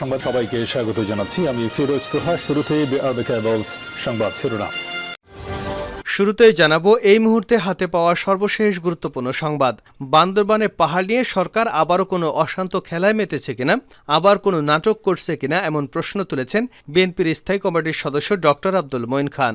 সংবাদ সবাইকে স্বাগত জানাচ্ছি। আমি ফিরোজ তোহা। কেবলস সংবাদ শিরোনাম। শুরুতেই জানাব, এই মুহূর্তে হাতে পাওয়া সর্বশেষ গুরুত্বপূর্ণ সংবাদ। বান্দরবানে পাহাড় নিয়ে সরকার আবারও কোনো অশান্ত খেলায় মেতেছে কিনা, আবার কোনো নাটক করছে কিনা এমন প্রশ্ন তুলেছেন বিএনপির স্থায়ী কমিটির সদস্য ডক্টর আব্দুল মঈন খান।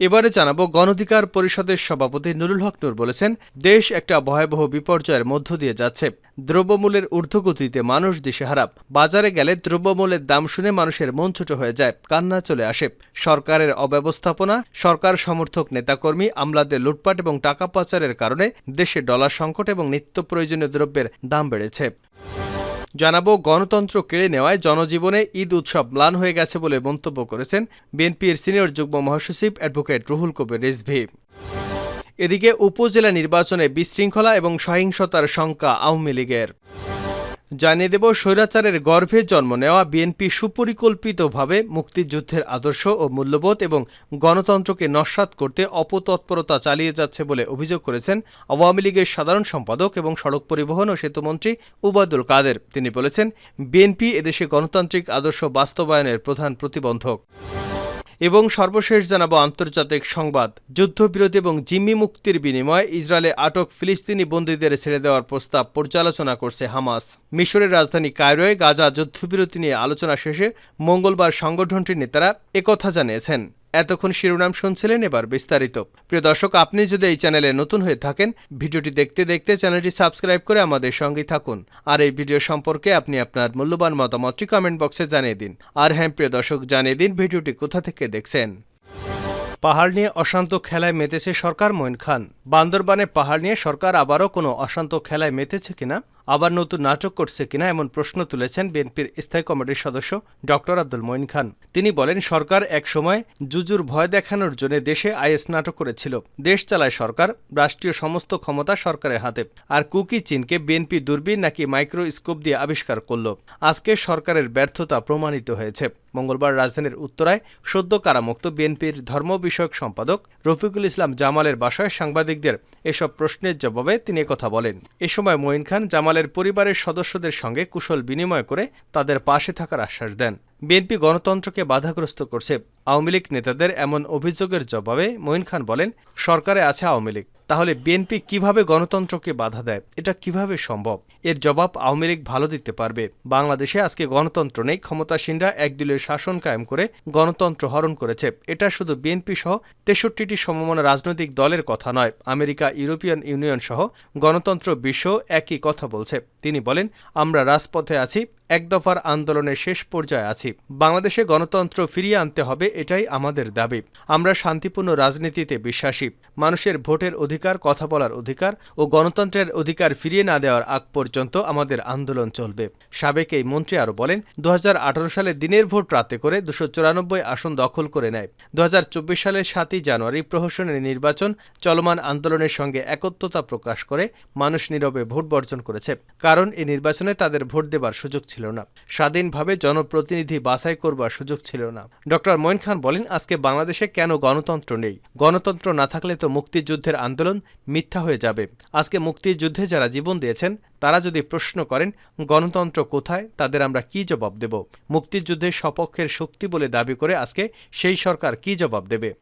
এবারে জানাব গণধিকার পরিষদের সভাপতি নুরুল হক নূর বলেছেন, দেশ একটা ভয়াবহ বিপর্যয়ের মধ্য দিয়ে যাচ্ছে। দ্রব্যমূল্যের ঊর্ধ্বগতিতে মানুষ দিশেহারা। বাজারে গেলে দ্রব্যমূল্যের দাম শুনে মানুষের মন ছোট হয়ে যায়, কান্না চলে আসে। সরকারের অব্যবস্থাপনা, সরকার সমর্থক নেতাকর্মী, আমলাদের লুটপাট এবং টাকা পাচারের কারণে দেশে ডলার সংকট এবং নিত্য প্রয়োজনীয় দ্রব্যের দাম বেড়েছে। জানাব, গণতন্ত্র কেড়ে নেওয়ায় জনজীবনে ঈদ উৎসব ম্লান হয়ে গেছে বলে মন্তব্য করেছেন বিএনপির সিনিয়র যুগ্ম মহাসচিব অ্যাডভোকেট রুহুল কবির রিজভি। এদিকে উপজেলা নির্বাচনে বিশৃঙ্খলা এবং সহিংসতার শঙ্কা আওয়ামী লীগের। জানিয়ে দেব, স্বৈরাচারের গর্ভে জন্ম নেওয়া বিএনপি সুপরিকল্পিতভাবে মুক্তিযুদ্ধের আদর্শ ও মূল্যবোধ এবং গণতন্ত্রকে নস্বাত করতে অপতৎপরতা চালিয়ে যাচ্ছে বলে অভিযোগ করেছেন আওয়ামী লীগের সাধারণ সম্পাদক এবং সড়ক পরিবহন ও সেতুমন্ত্রী উবায়দুল কাদের। তিনি বলেছেন, বিএনপি এদেশে গণতান্ত্রিক আদর্শ বাস্তবায়নের প্রধান প্রতিবন্ধক। এবং সর্বশেষ জানাব আন্তর্জাতিক সংবাদ। যুদ্ধবিরতি এবং জিম্মি মুক্তির বিনিময়ে ইসরায়েলে আটক ফিলিস্তিনি বন্দীদের ছেড়ে দেওয়ার প্রস্তাব পর্যালোচনা করছে হামাস। মিশরের রাজধানী কায়রোয় গাজা যুদ্ধবিরতি নিয়ে আলোচনা শেষে মঙ্গলবার সংগঠনটির নেতারা একথা জানিয়েছেন। এতক্ষণ শিরোনাম শুনছিলেন এবার বিস্তারিত। প্রিয় দর্শক, আপনি যদি এই চ্যানেলে নতুন হয়ে থাকেন, ভিডিওটি দেখতে দেখতে চ্যানেলটি সাবস্ক্রাইব করে আমাদের সঙ্গেই থাকুন। আর এই ভিডিও সম্পর্কে আপনি আপনার মূল্যবান মতামতটি কমেন্ট বক্সে জানিয়ে দিন। আর হ্যাঁ প্রিয় দর্শক, জানিয়ে দিন ভিডিওটি কোথা থেকে দেখছেন। পাহাড় নিয়ে অশান্ত খেলায় মেতেছে সরকার মঈন খান। বান্দরবানে পাহাড় নিয়ে সরকার আবারও কোনো অশান্ত খেলায় মেতেছে কিনা? আবার নতুন নাটক করছে কিনা এমন প্রশ্ন তুলেছেন বিএনপির স্থায়ী কমিটির সদস্য ডক্টর আব্দুল মঈন খান। তিনি বলেন, সরকার এক সময় জুজুর ভয় দেখানোর জন্য দেশে আইএস নাটক করেছিল। দেশ চালায় সরকার, রাষ্ট্রীয় সমস্ত ক্ষমতা সরকারের হাতে। আর কুকি চীনকে বিএনপি দূরবীন নাকি মাইক্রোস্কোপ দিয়ে আবিষ্কার করল? আজকে সরকারের ব্যর্থতা প্রমাণিত হয়েছে। মঙ্গলবার রাজধানীর উত্তরায় সদ্য কারামুক্ত বিএনপির ধর্ম বিষয়ক সম্পাদক রফিকুল ইসলাম জামালের বাসায় সাংবাদিকদের এসব প্রশ্নের জবাবে তিনি কথা বলেন। এ সময় মঈন খান জামালের পরিবারের সদস্যদের সঙ্গে কুশল বিনিময় করে তাদের পাশে থাকার আশ্বাস দেন। বিএনপি গণতন্ত্রকে বাধাগ্রস্ত করছে আওয়ামী লীগ নেতাদের এমন অভিযোগের জবাবে মঈন খান বলেন, সরকারে আছে আওয়ামী লীগ। তাহলে বিএনপি কীভাবে গণতন্ত্রকে বাধা দেয়? এটা কীভাবে সম্ভব? এর জবাব আওয়ামী লীগ ভালো দিতে পারবে। বাংলাদেশে আজকে গণতন্ত্র নেই, ক্ষমতাসীনরা একদলীয় শাসন কায়েম করে গণতন্ত্র হরণ করেছে। এটা শুধু বিএনপি সহ তেষট্টিটি সমমনা রাজনৈতিক দলের কথা নয়, আমেরিকা, ইউরোপিয়ান ইউনিয়ন সহ গণতন্ত্র বিশ্ব একই কথা বলছে। তিনি বলেন, আমরা রাজপথে আছি এক দফার আন্দোলনের শেষ পর্যায়ে আছি। বাংলাদেশে গণতন্ত্র ফিরিয়ে আনতে হবে এটাই আমাদের দাবি। আমরা শান্তিপূর্ণ রাজনীতিতে বিশ্বাসী। মানুষের ভোটের অধিকার, কথা বলার অধিকার ও গণতন্ত্রের অধিকার ফিরিয়ে না দেওয়ার আগ পর্যন্ত আমাদের আন্দোলন চলবে। সাবেক এই মন্ত্রী আরও বলেন দু হাজার আঠারো সালে দিনের ভোট রাতে করে দুশো চুরানব্বই আসন দখল করে নেয়। দু হাজার চব্বিশ সালের সাতই জানুয়ারি প্রহসনের নির্বাচন চলমান আন্দোলনের সঙ্গে একত্রতা প্রকাশ করে মানুষ নীরবে ভোট বর্জন করেছে। কারণ এই নির্বাচনে তাদের ভোট দেবার সুযোগ ছিল। না। স্বাধীনভাবে জনপ্রতিনিধি বাছাই করবার সুযোগ ছিল না। ডক্টর মঈন খান বলেন, আজকে বাংলাদেশে কেন গণতন্ত্র নেই? গণতন্ত্র না থাকলে তো মুক্তিযুদ্ধের আন্দোলন মিথ্যা হয়ে যাবে। আজকে মুক্তিযুদ্ধে যারা জীবন দিয়েছেন, তারা যদি প্রশ্ন করেন, গণতন্ত্র কোথায়, তাদের আমরা কি জবাব দেব? মুক্তিযুদ্ধের সপক্ষের শক্তি বলে দাবি করে আজকে সেই সরকার কি জবাব দেবে?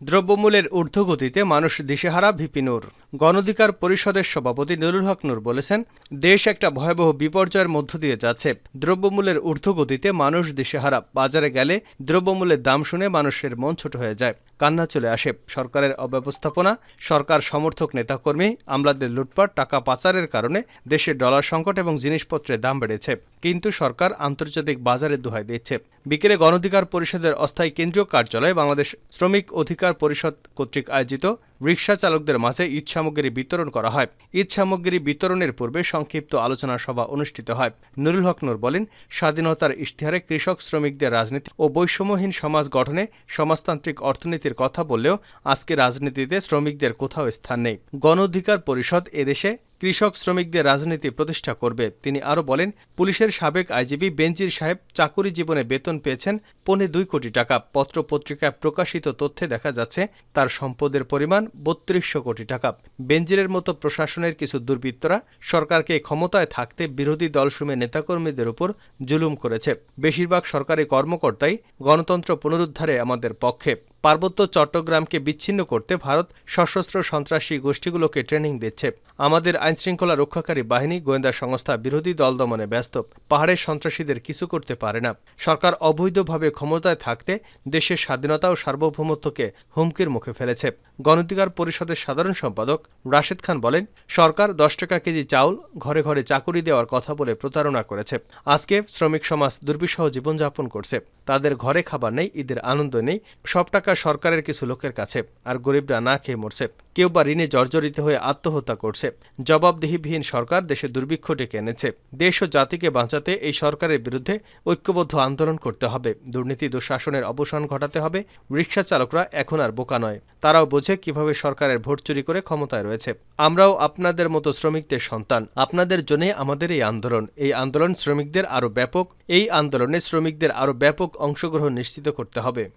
দ্রব্যমূল্যের ঊর্ধ্বগতিতে মানুষ দিশেহারা ভিপিনুর গণধিকার পরিষদের সভাপতি নুরুল হক নূর বলেছেন, দেশ একটা ভয়াবহ বিপর্যয়ের মধ্য দিয়ে যাচ্ছে। দ্রব্যমূল্যের ঊর্ধ্বগতিতে মানুষ দিশেহারা। বাজারে গেলে দ্রব্যমূল্যের দাম শুনে মানুষের মন ছোট হয়ে যায়। কান্না চলে আসে। সরকারের অব্যবস্থাপনা, সরকার সমর্থক নেতাকর্মী, আমলাদের লুটপাট, টাকা পাচারের কারণে দেশে ডলার সংকট এবং জিনিসপত্রের দাম বেড়েছে। কিন্তু সরকার আন্তর্জাতিক বাজারে দোহাই দিচ্ছে। বিকেলে গণধিকার পরিষদের অস্থায়ী কেন্দ্রীয় কার্যালয়ে বাংলাদেশ শ্রমিক অধিকার পরিষদ কর্তৃক আয়োজিত রিকশা চালকদের মাঝে ঈদ সামগ্রী বিতরণ করা হয়। ঈদ সামগ্রী বিতরণের পূর্বে সংক্ষিপ্ত আলোচনা সভা অনুষ্ঠিত হয়। নুরুল হক নূর বলেন, স্বাধীনতার ইশতেহারে কৃষক, শ্রমিকদের রাজনীতি ও বৈষম্যহীন সমাজ গঠনে সমাজতান্ত্রিক অর্থনীতির কথা বললেও আজকে রাজনীতিতে শ্রমিকদের কোথাও স্থান নেই। গণ অধিকার পরিষদ এদেশে কৃষক শ্রমিকদের রাজনীতি প্রতিষ্ঠা করবে। তিনি আরও বলেন, পুলিশের সাবেক আইজিপি বেনজির সাহেব চাকুরি জীবনে বেতন পেয়েছেন পৌনে দুই কোটি টাকা। পত্র পত্রিকায় প্রকাশিত তথ্যে দেখা যাচ্ছে, তার সম্পদের পরিমাণ বত্রিশশো কোটি টাকা। বেনজিরের মতো প্রশাসনের কিছু দুর্বৃত্তরা সরকারকে ক্ষমতায় থাকতে বিরোধী দলসমূহের নেতাকর্মীদের উপর জুলুম করেছে। বেশিরভাগ সরকারি কর্মকর্তাই গণতন্ত্র পুনরুদ্ধারে আমাদের পক্ষে। পার্বত্য চট্টগ্রামকে বিচ্ছিন্ন করতে ভারত সশস্ত্র সন্ত্রাসী গোষ্ঠীগুলোকে ট্রেনিং দিচ্ছে। আমাদের আইনশৃঙ্খলা রক্ষাকারী বাহিনী গোয়েন্দা সংস্থা বিরোধী দল দমনে ব্যস্ত। পাহাড়ের সন্ত্রাসীদের কিছু করতে পারে না। সরকার অবৈধভাবে ক্ষমতায় থাকতে দেশের স্বাধীনতা ও সার্বভৌমত্বকে হুমকির মুখে ফেলেছে। গণধিকার পরিষদের সাধারণ সম্পাদক রাশেদ খান বলেন, সরকার দশ টাকা কেজি চাউল ঘরে ঘরে চাকুরি দেওয়ার কথা বলে প্রতারণা করেছে। আজকে শ্রমিক সমাজ দুর্বিষহ জীবনযাপন করছে। তাদের ঘরে খাবার নেই, ঈদের আনন্দ নেই, সব টাকা সরকারের কিছু লোকের কাছে আর গরিবরা না খেয়ে মরছে। কেউ বা ঋণে জর্জরিত হয়ে আত্মহত্যা করছে। জবাবদিহিবিহীন সরকার দেশে দুর্ভিক্ষ ডেকে এনেছে। দেশ ও জাতিকে বাঁচাতে এই সরকারের বিরুদ্ধে ঐক্যবদ্ধ আন্দোলন করতে হবে। দুর্নীতি দুঃশাসনের অবসান ঘটাতে হবে। রিক্সা চালকরা এখন আর বোকা নয়। তারাও বোঝে কীভাবে সরকারের ভোট চুরি করে ক্ষমতায় রয়েছে। আমরাও আপনাদের মতো শ্রমিকদের সন্তান। আপনাদের জন্য আমাদের এই আন্দোলন। এই আন্দোলন শ্রমিকদের আরও ব্যাপক। এই আন্দোলনে শ্রমিকদের আরও ব্যাপক অংশগ্রহণ নিশ্চিত করতে হবে।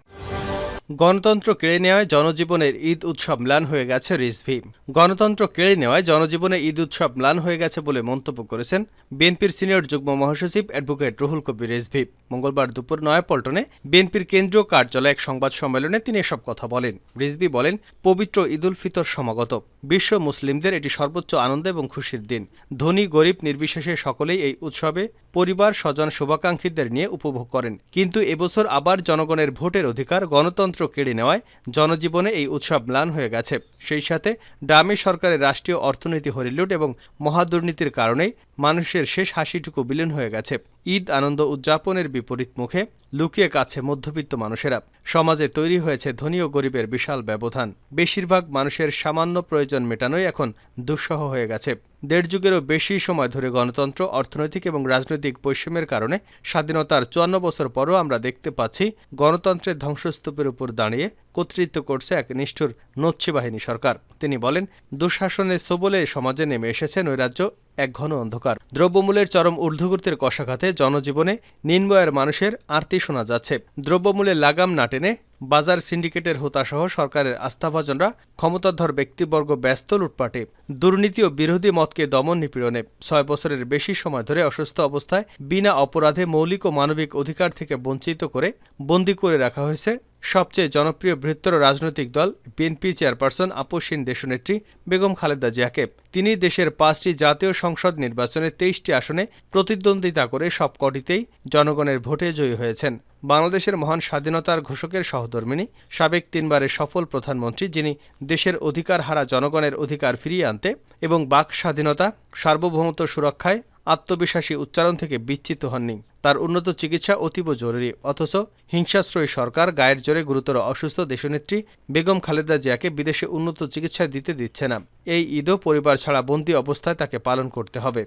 গণতন্ত্র কেড়ে নেওয়ায় জনজীবনের ঈদ উৎসব ম্লান হয়ে গেছে রিজভি। গণতন্ত্র কেড়ে নেওয়ায় জনজীবনে ঈদ উৎসব ম্লান হয়ে গেছে বলে মন্তব্য করেছেন বিএনপির সিনিয়র যুগ্ম মহাসচিব অ্যাডভোকেট রুহুল কবির রিজভি। মঙ্গলবার দুপুর নয়াপল্টনে বিএনপির কেন্দ্রীয় কার্যালয়ে এক সংবাদ সম্মেলনে তিনি এসব কথা বলেন। রিজভি বলেন, পবিত্র ঈদুল ফিতর সমাগত। বিশ্ব মুসলিমদের এটি সর্বোচ্চ আনন্দ এবং খুশির দিন। ধনী, গরিব, নির্বিশেষে সকলেই এই উৎসবে পরিবার, স্বজন শুভাকাঙ্ক্ষীদের নিয়ে উপভোগ করেন। কিন্তু এবছর আবার জনগণের ভোটের অধিকার গণতন্ত্র কেড়ে নেওয়ায় জনজীবনে এই উৎসব ম্লান হয়ে গেছে। সেই সাথে ডামি সরকারের রাষ্ট্রীয় অর্থনীতি হরিলুট এবং মহাদুর্নীতির কারণেই মানুষের শেষ হাসিটুকু বিলীন হয়ে গেছে। ঈদ আনন্দ উদযাপনের বিপরীত মুখে লুকিয়ে কাছে মধ্যবিত্ত মানুষেরা। সমাজে তৈরি হয়েছে ধনী ও গরিবের বিশাল ব্যবধান। বেশিরভাগ মানুষের সামান্য প্রয়োজন মেটানোই এখন দুঃসহ হয়ে গেছে। দেড় যুগেরও বেশি সময় ধরে গণতন্ত্র, অর্থনৈতিক এবং রাজনৈতিক বৈষম্যের কারণে স্বাধীনতার চুয়ান্ন বছর পরও আমরা দেখতে পাচ্ছি গণতন্ত্রের ধ্বংসস্তূপের উপর দাঁড়িয়ে কর্তৃত্ব করছে এক নিষ্ঠুর নচ্ছি বাহিনী সরকার। তিনি বলেন দুঃশাসনের সবলে সমাজে নেমে এসেছে নৈরাজ্য, এক ঘন অন্ধকার। দ্রব্যমূল্যের চরম ঊর্ধ্বগতির কষাঘাতে জনজীবনে নিম্নয়ের মানুষের আরতি শোনা যাচ্ছে। দ্রব্যমূল্যের লাগাম না টেনে বাজার সিন্ডিকেটের হোতাসহ সরকারের আস্থাভাজনরা ক্ষমতাধর ব্যক্তিবর্গ ব্যস্ত লুটপাটে। দুর্নীতি ও বিরোধী মতকে দমন নিপীড়নে। ছয় বছরের বেশি সময় ধরে অসুস্থ অবস্থায় বিনা অপরাধে মৌলিক ও মানবিক অধিকার থেকে বঞ্চিত করে বন্দী করে রাখা হয়েছে সবচেয়ে জনপ্রিয় বৃহত্তর রাজনৈতিক দল বিএনপি চেয়ারপারসন আপসীন দেশনেত্রী বেগম খালেদা জিয়াকে। তিনি দেশের পাঁচটি জাতীয় সংসদ নির্বাচনে তেইশটি আসনে প্রতিদ্বন্দ্বিতা করে সবকটিতেই জনগণের ভোটে জয়ী হয়েছেন। বাংলাদেশের মহান স্বাধীনতার ঘোষকের সহধর্মিনী, সাবেক তিনবারের সফল প্রধানমন্ত্রী যিনি দেশের অধিকার হারা জনগণের অধিকার ফিরিয়ে আনতে এবং বাক স্বাধীনতা, সার্বভৌমত্ব সুরক্ষায় আত্মবিশ্বাসী উচ্চারণ থেকে বিচ্ছিত হননি। তার উন্নত চিকিৎসা অতীব জরুরি। অথচ হিংসাশ্রয়ী সরকার গায়ের জোরে গুরুতর অসুস্থ দেশনেত্রী বেগম খালেদা জিয়াকে বিদেশে উন্নত চিকিৎসা দিতে দিচ্ছে না। এই ঈদও পরিবার ছাড়া বন্দী অবস্থায় তাকে পালন করতে হবে।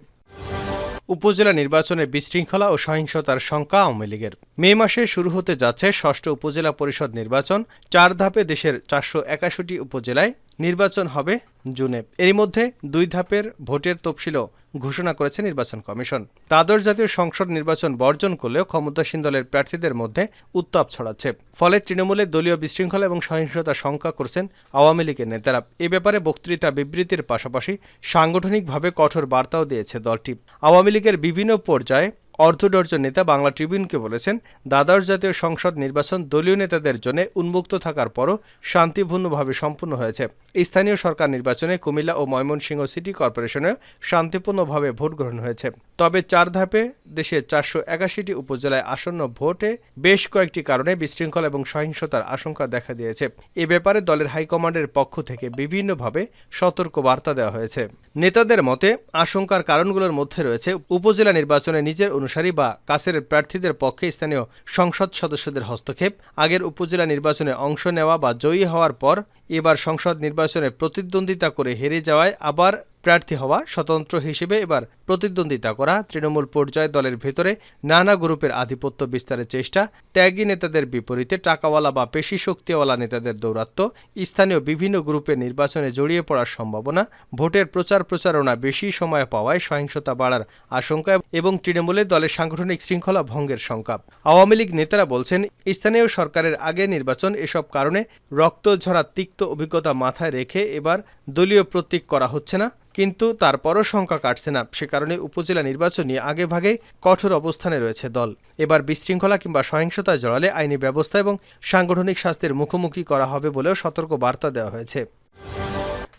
উপজেলা নির্বাচনে বিশৃঙ্খলা ও সহিংসতার শঙ্কা আওয়ামী লীগের। মে মাসে শুরু হতে যাচ্ছে ষষ্ঠ উপজেলা পরিষদ নির্বাচন। চার ধাপে দেশের চারশো একাশিটি উপজেলায় নির্বাচন হবে জুনে। এরই মধ্যে দুই ধাপের ভোটের তফসিলও ঘোষণা করেছে নির্বাচন কমিশন। দ্বাদশ জাতীয় সংসদ নির্বাচন বর্জন করলেও ক্ষমতাসীন দলের প্রার্থীদের মধ্যে উত্তাপ ছড়াচ্ছে। ফলে তৃণমূলে দলীয় বিশৃঙ্খলা এবং সহিংসতা শঙ্কা করছেন আওয়ামী লীগের নেতারা। এ ব্যাপারে বক্তৃতা বিবৃতির পাশাপাশি সাংগঠনিকভাবে কঠোর বার্তাও দিয়েছে দলটি। আওয়ামী লীগের বিভিন্ন পর্যায়ে অর্ধডর্জন নেতা বাংলা ট্রিবিউনকে বলেছেন, দ্বাদশ জাতীয় সংসদ নির্বাচন দলীয় নেতাদের জন্য উন্মুক্ত থাকার পরও শান্তিপূর্ণভাবে সম্পন্ন হয়েছে। স্থানীয় সরকার নির্বাচনে কুমিল্লা ও ময়মনসিংহ সিটি কর্পোরেশনে শান্তিপূর্ণভাবে ভোট গ্রহণ হয়েছে। তবে চার ধাপে দেশের চারশো একাশিটি উপজেলায় আসন্ন ভোটে বেশ কয়েকটি কারণে বিশৃঙ্খলা এবং সহিংসতার আশঙ্কা দেখা দিয়েছে। এ ব্যাপারে দলের হাইকমান্ডের পক্ষ থেকে বিভিন্নভাবে সতর্ক বার্তা দেওয়া হয়েছে। নেতাদের মতে, আশঙ্কার কারণগুলোর মধ্যে রয়েছে উপজেলা নির্বাচনে নিজের অনুসারী বা কাছের প্রার্থীদের পক্ষে স্থানীয় সংসদ সদস্যদের হস্তক্ষেপ, আগের উপজেলা নির্বাচনে অংশ নেওয়া বা জয়ী হওয়ার পর এবার সংসদ নির্বাচনে প্রতিদ্বন্দ্বিতা করে হেরে যাওয়ায় আবার প্রার্থী হওয়া স্বতন্ত্র হিসেবে এবার প্রতিদ্বন্দ্বিতা করা তৃণমূল পর্যায়ে দলের ভেতরে নানা গ্রুপের আধিপত্য বিস্তারের চেষ্টা, ত্যাগী নেতাদের বিপরীতে টাকাওয়ালা বা পেশি শক্তিওয়ালা নেতাদের দৌরাত্ম্য, স্থানীয় বিভিন্ন গ্রুপের নির্বাচনে জড়িয়ে পড়ার সম্ভাবনা, ভোটের প্রচার প্রচারণা বেশি সময় পাওয়ায় সহিংসতা বাড়ার আশঙ্কা এবং তৃণমূলে দলের সাংগঠনিক শৃঙ্খলা ভঙ্গের শঙ্কা আওয়ামী লীগ নেতারা বলছেন, স্থানীয় সরকারের আগে নির্বাচন এসব কারণে রক্ত ঝরা তিক্ত অভিজ্ঞতা মাথায় রেখে এবার দলীয় প্রতীক করা হচ্ছে না। কিন্তু তারপরও শঙ্কা কাটছে না। সে কারণে উপজেলা নির্বাচন নিয়ে আগেভাগে কঠোর অবস্থানে রয়েছে দল। এবার বিশৃঙ্খলা কিংবা সহিংসতায় জড়ালে আইনি ব্যবস্থা এবং সাংগঠনিক শাস্তির মুখোমুখি করা হবে বলেও সতর্ক বার্তা দেওয়া হয়েছে।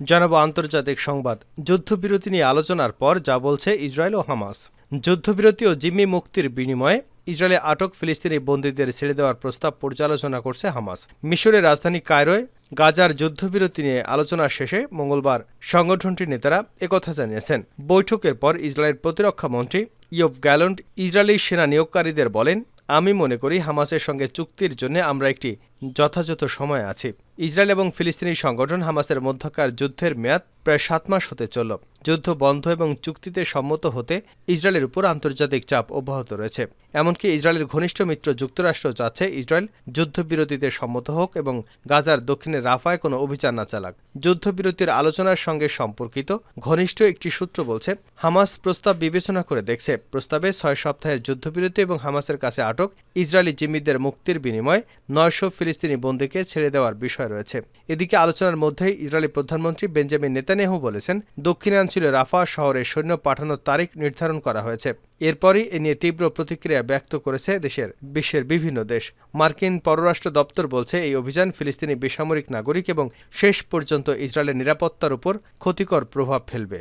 জানাব আন্তর্জাতিক সংবাদ। যুদ্ধবিরতি নিয়ে আলোচনার পর যা বলছে ইসরায়েল ও হামাস। যুদ্ধবিরতি ও জিম্মি মুক্তির বিনিময়ে ইসরায়েলে আটক ফিলিস্তিনি বন্দীদের ছেড়ে দেওয়ার প্রস্তাব পর্যালোচনা করছে হামাস। মিশরের রাজধানী কায়রোয় গাজার যুদ্ধবিরতি নিয়ে আলোচনা শেষে মঙ্গলবার সংগঠনটির নেতারা একথা জানিয়েছেন। বৈঠকের পর ইসরায়েলের প্রতিরক্ষা মন্ত্রী ইয়ব গ্যালন্ট ইসরায়েলি সেনা নিয়োগকারীদের বলেন, আমি মনে করি হামাসের সঙ্গে চুক্তির জন্য আমরা একটি যথাযথ সময় আছি। ইসরায়েল এবং ফিলিস্তিনি সংগঠন হামাসের মধ্যকার যুদ্ধের মেয়াদ প্রায় সাত মাস হতে চলল। যুদ্ধ বন্ধ এবং চুক্তিতে সম্মত হতে ইসরায়েলের উপর আন্তর্জাতিক চাপ অব্যাহত রয়েছে। এমনকি ইসরায়েলের ঘনিষ্ঠ মিত্র যুক্তরাষ্ট্র চাচ্ছে ইসরায়েল যুদ্ধবিরতিতে সম্মত হোক এবং গাজার দক্ষিণে রাফায় কোনো অভিযান না চালাক। যুদ্ধবিরতির আলোচনার সঙ্গে সম্পর্কিত ঘনিষ্ঠ একটি সূত্র বলছে, হামাস প্রস্তাব বিবেচনা করে দেখছে, প্রস্তাবে ছয় সপ্তাহের যুদ্ধবিরতি এবং হামাসের কাছে আটক ইসরায়েলি জিম্মিদের মুক্তির বিনিময়ে নয়শো ফিলিস্তিনি বন্দীকে ছেড়ে দেওয়ার বিষয় রয়েছে। এদিকে আলোচনার মধ্যেই ইসরায়েলি প্রধানমন্ত্রী বেঞ্জামিন নেতানিয়াহু বলেছেন, দক্ষিণাঞ্চলে রাফা শহরে সৈন্য পাঠানোর তারিখ নির্ধারণ করা হয়েছে। এরপরই এ নিয়ে তীব্র প্রতিক্রিয়া ব্যক্ত করেছে দেশের বিশ্বের বিভিন্ন দেশ। মার্কিন পররাষ্ট্র দপ্তর বলছে, এই অভিযান ফিলিস্তিনি বেসামরিক নাগরিক এবং শেষ পর্যন্ত ইসরায়েলের নিরাপত্তার উপর ক্ষতিকর প্রভাব ফেলবে।